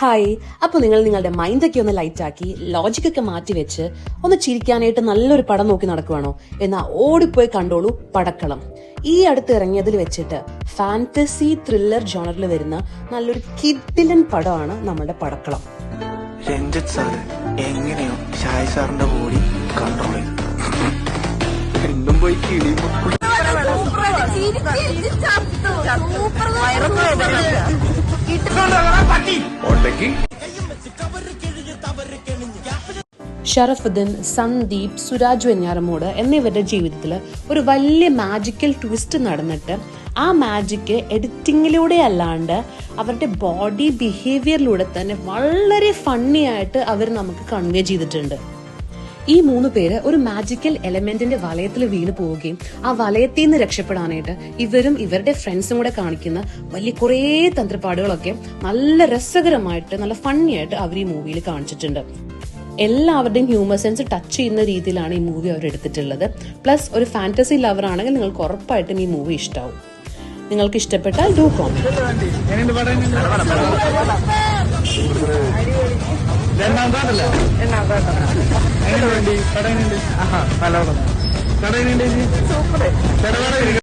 Hi അപ്പോൾ നിങ്ങൾ നിങ്ങളുടെ മൈൻഡൊക്കെ ഒന്ന് ലൈറ്റ് ആക്കി ലോജിക്കൊക്കെ മാറ്റി വെച്ച് ഒന്ന് ചിരിക്കാനായിട്ട് നല്ലൊരു പടം നോക്കി നടക്കുവാണോ? എന്നാ ഓടിപ്പോയി കണ്ടോളൂ പടക്കളം. ഈ അടുത്ത് ഇറങ്ങിയതിൽ വെച്ചിട്ട് ഫാന്റസി ത്രില്ലർ ജോണറിൽ വരുന്ന നല്ലൊരു കിഡിലൻ പടമാണ് നമ്മുടെ പടക്കളം. രഞ്ജിത്ത് സാർ എങ്ങനെയോ ഷായ് സാറിന്റെ ബോഡി കൺട്രോൾ ചെയ്തു. പോയി കിളി ഷറഫുദ്ദീൻ സന്ദീപ് സുരാജ് വെഞ്ഞാറമൂട് എന്നിവരുടെ ജീവിതത്തിൽ ഒരു വലിയ മാജിക്കൽ ട്വിസ്റ്റ് നടന്നിട്ട് ആ മാജിക്ക് എഡിറ്റിങ്ങിലൂടെ അല്ലാണ്ട് അവരുടെ ബോഡി ബിഹേവിയറിലൂടെ തന്നെ വളരെ ഫണ്ണി ആയിട്ട് അവർ നമുക്ക് കൺവേ ചെയ്തിട്ടുണ്ട്. ഈ മൂന്ന് പേര് ഒരു മാജിക്കൽ എലമെന്റിന്റെ വലയത്തിൽ വീണു പോവുകയും ആ വലയത്തിൽ നിന്ന് രക്ഷപ്പെടാനായിട്ട് ഇവരും ഇവരുടെ ഫ്രണ്ട്സും കൂടെ കാണിക്കുന്ന വലിയ കുറേ തന്ത്രപ്പാടുകളൊക്കെ നല്ല രസകരമായിട്ട് നല്ല ഫണ്ണി ആയിട്ട് അവർ ഈ മൂവിയിൽ കാണിച്ചിട്ടുണ്ട്. എല്ലാവരുടെയും ഹ്യൂമർ സെൻസ് ടച്ച് ചെയ്യുന്ന രീതിയിലാണ് ഈ മൂവി അവർ എടുത്തിട്ടുള്ളത്. പ്ലസ് ഒരു ഫാന്റസി ലവർ ആണെങ്കിൽ നിങ്ങൾക്ക് ഉറപ്പായിട്ടും ഈ മൂവി ഇഷ്ടാവും. നിങ്ങൾക്ക് ഇഷ്ടപ്പെട്ടാൽ ഡു കോമന്റ് താട്ടല്ലേ എങ്ങനെ വേണ്ടി കടയുന്നുണ്ട് ആഹാ നല്ല കടയുന്നുണ്ട് സൂപ്പർ